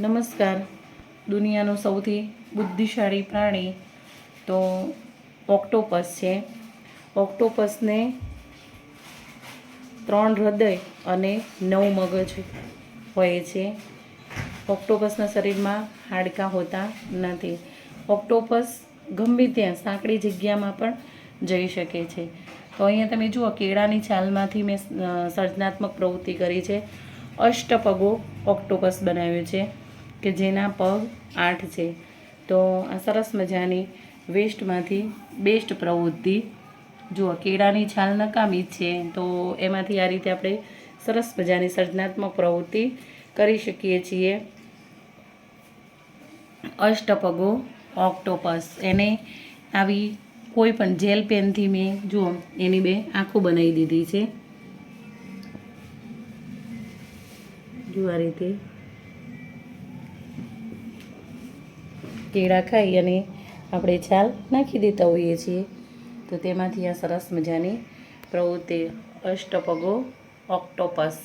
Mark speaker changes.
Speaker 1: નમસ્કાર. દુનિયાનું સૌથી બુદ્ધિશાળી પ્રાણી તો ઓક્ટોપસ છે. ઓક્ટોપસને ત્રણ હૃદય અને નવ મગજ હોય છે. ઓક્ટોપસના શરીરમાં હાડકાં હોતા નથી. ઓક્ટોપસ ગમે ત્યાં સાંકડી જગ્યામાં પણ જઈ શકે છે. તો અહીંયા તમે જુઓ, કેળાની છાલમાંથી મેં સર્જનાત્મક પ્રવૃત્તિ કરી છે. અષ્ટપગો ઓક્ટોપસ બનાવ્યો છે. કે જેના પગ આઠ છે. તો આ સરસ મજાની વેસ્ટમાંથી બેસ્ટ પ્રવૃત્તિ. જુઓ, કેળાની છાલ નકામી છે. તો એમાંથી આ રીતે આપણે સરસ મજાની સર્જનાત્મક પ્રવૃત્તિ કરી શકીએ છીએ. અષ્ટપગો, ઓક્ટોપસ. એને આવી કોઈ પણ જેલ પેનથી મેં, જુઓ, એની બે આંખો બનાવી દીધી છે. જુઓ આ રીતે કેળા ખાઈ અને આપણે છાલ નાખી દેતા હોઈએ છીએ. તો તેમાંથી આ સરસ મજાની પ્રવૃત્તિ અષ્ટપગો ઓક્ટોપસ.